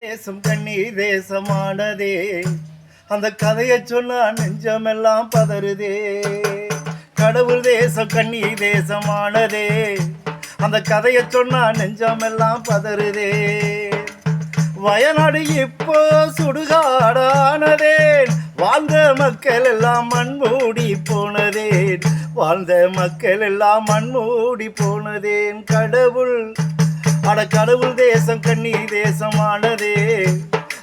தேசம் கண்ணீர் தேசமானதே. அந்த கதையை சொன்னா நெஞ்சமெல்லாம் பதறுதே. கடவுள் தேசம் கண்ணீர் தேசமானதே. அந்த கதையை சொன்னா நெஞ்சமெல்லாம் பதறுதே. வயநாடு இப்போ சுடுகாடானதே வாழ்ந்த மக்கள் எல்லாம் மண்மூடி போனதேன். வாழ்ந்த மக்கள் எல்லாம் மண்மூடி போனதேன். கடவுள் அட கடவுள் தேசம் கண்ணி தேசமானதே.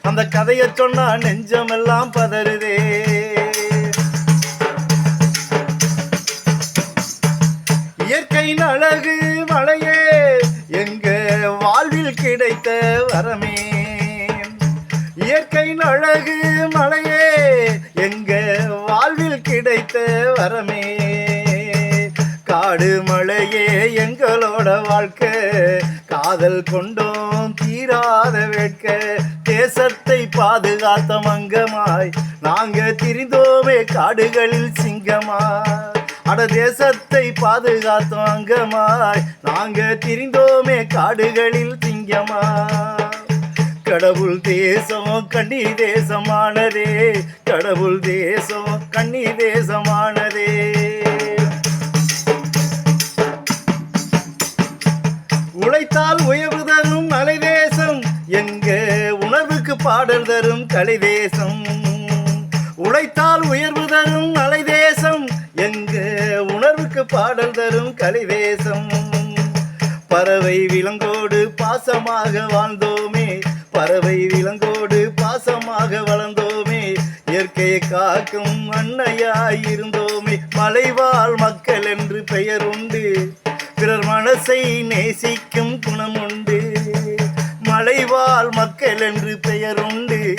அந்த கதையை சொன்னா நெஞ்சமெல்லாம் பதறுதே. இயற்கையின் அழகு மலையே எங்க வாழ்வில் கிடைத்த வரமே. இயற்கையின் அழகு மலையே எங்க வாழ்வில் கிடைத்த வரமே. காடு மலையே எங்களோட வாழ்க்கை காதல் கொண்டோம் தீராத வேட்க. தேசத்தை பாதுகாத்த மங்கமாய் நாங்க திரிந்தோமே காடுகளில் சிங்கமாய். அட தேசத்தை பாதுகாத்தோம் அங்கமாய். நாங்க திரிந்தோமே காடுகளில் சிங்கமாய். கடவுள் தேசம் கண்ணி தேசமானதே. கடவுள் தேசம் கண்ணி தேசமானதே. உழைத்தால் உயர்வு தரும் மலை எங்க உணர்வுக்கு பாடல் தரும் கலைதேசம் உழைத்தால் உயர்வு தரும் மலை எங்க உணர்வுக்கு பாடல் தரும் கலைதேசம் பறவை விலங்கோடு பாசமாக வாழ்ந்தோமே. பறவை விலங்கோடு பாசமாக வளர்ந்தோமே. இயற்கையை காக்கும் அன்னையாய் இருந்தோமே. மலைவாழ் மக்கள் என்று பெயர் உண்டு. பிறர் மனசை நேசிக்கும் குணம் உண்டு மலைவாழ் மக்கள் என்று பெயர் உண்டு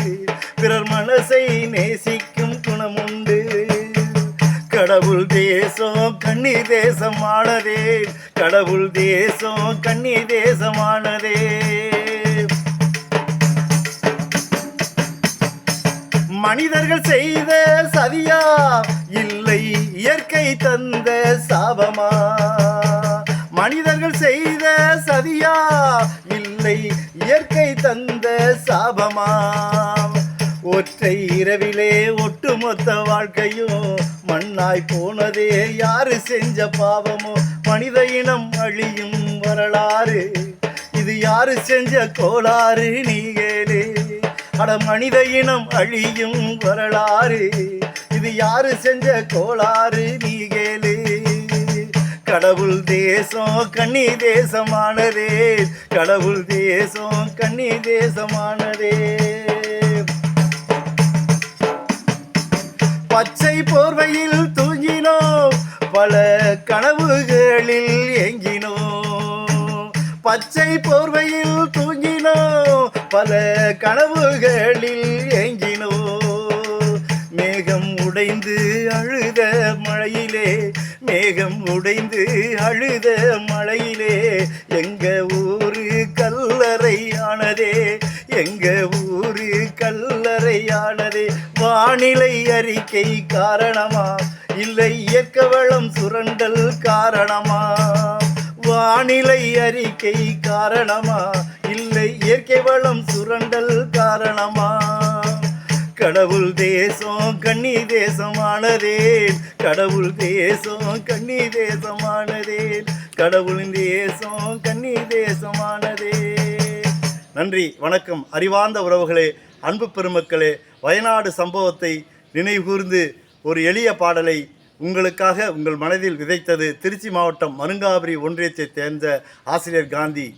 பிறர் மனசை நேசிக்கும் குணம் உண்டு கடவுள் தேசம் கன்னி தேசமானதே. கடவுள் தேசம் கன்னி தேசமானதே. மனிதர்கள் செய்த சதியா? இல்லை இயற்கை தந்த சாபமா? சாபமாம். ஒற்றை இரவிலே ஒட்டுமொத்த வாழ்க்கையும் மண்ணாய் போனதே யாரு செஞ்ச பாவமோ மனித இனம் அழியும் வரலாறு. இது யாரு செஞ்ச கோளாறு நீங்களே அட மனித இனம் அழியும் வரலாறு. இது யாரு செஞ்ச கோளாறு நீங்களே கடவுள் தேசம் கன்னி தேசமானதே. கடவுள் தேசம் கன்னி தேசமானதே. பச்சை போர்வையில் தூங்கினோம் பல கனவுகளில் ஏங்கினோம் பச்சை போர்வையில் தூங்கினோம் பல கனவுகளில் ஏங்கினோம் மேகம் உடைந்து அழுத மழையிலே மேகம் உடைந்து அழுத மழையிலே எங்க ஊரு கல்லறையானதே எங்க ஊரு கல்லறையானதே. வானிலை அறிக்கை காரணமா? இல்லை இயற்க வளம் சுரண்டல் காரணமா? வானிலை அறிக்கை காரணமா? இல்லை இயற்கை வளம் சுரண்டல் காரணமா? கடவுள் தேசம் கன்னி தேசமானதே கடவுள் தேசம் கன்னி தேசமானதே கடவுளின் தேசம் கன்னி தேசமானதே நன்றி வணக்கம். அறிவார்ந்த உறவுகளே அன்பு பெருமக்களே வயநாடு சம்பவத்தை நினைவுகூர்ந்து ஒரு எளிய பாடலை உங்களுக்காக உங்கள் மனதில் விதைத்தது திருச்சி மாவட்டம் மருங்காபுரி ஒன்றியத்தைச் சேர்ந்த ஆசிரியர் காந்தி.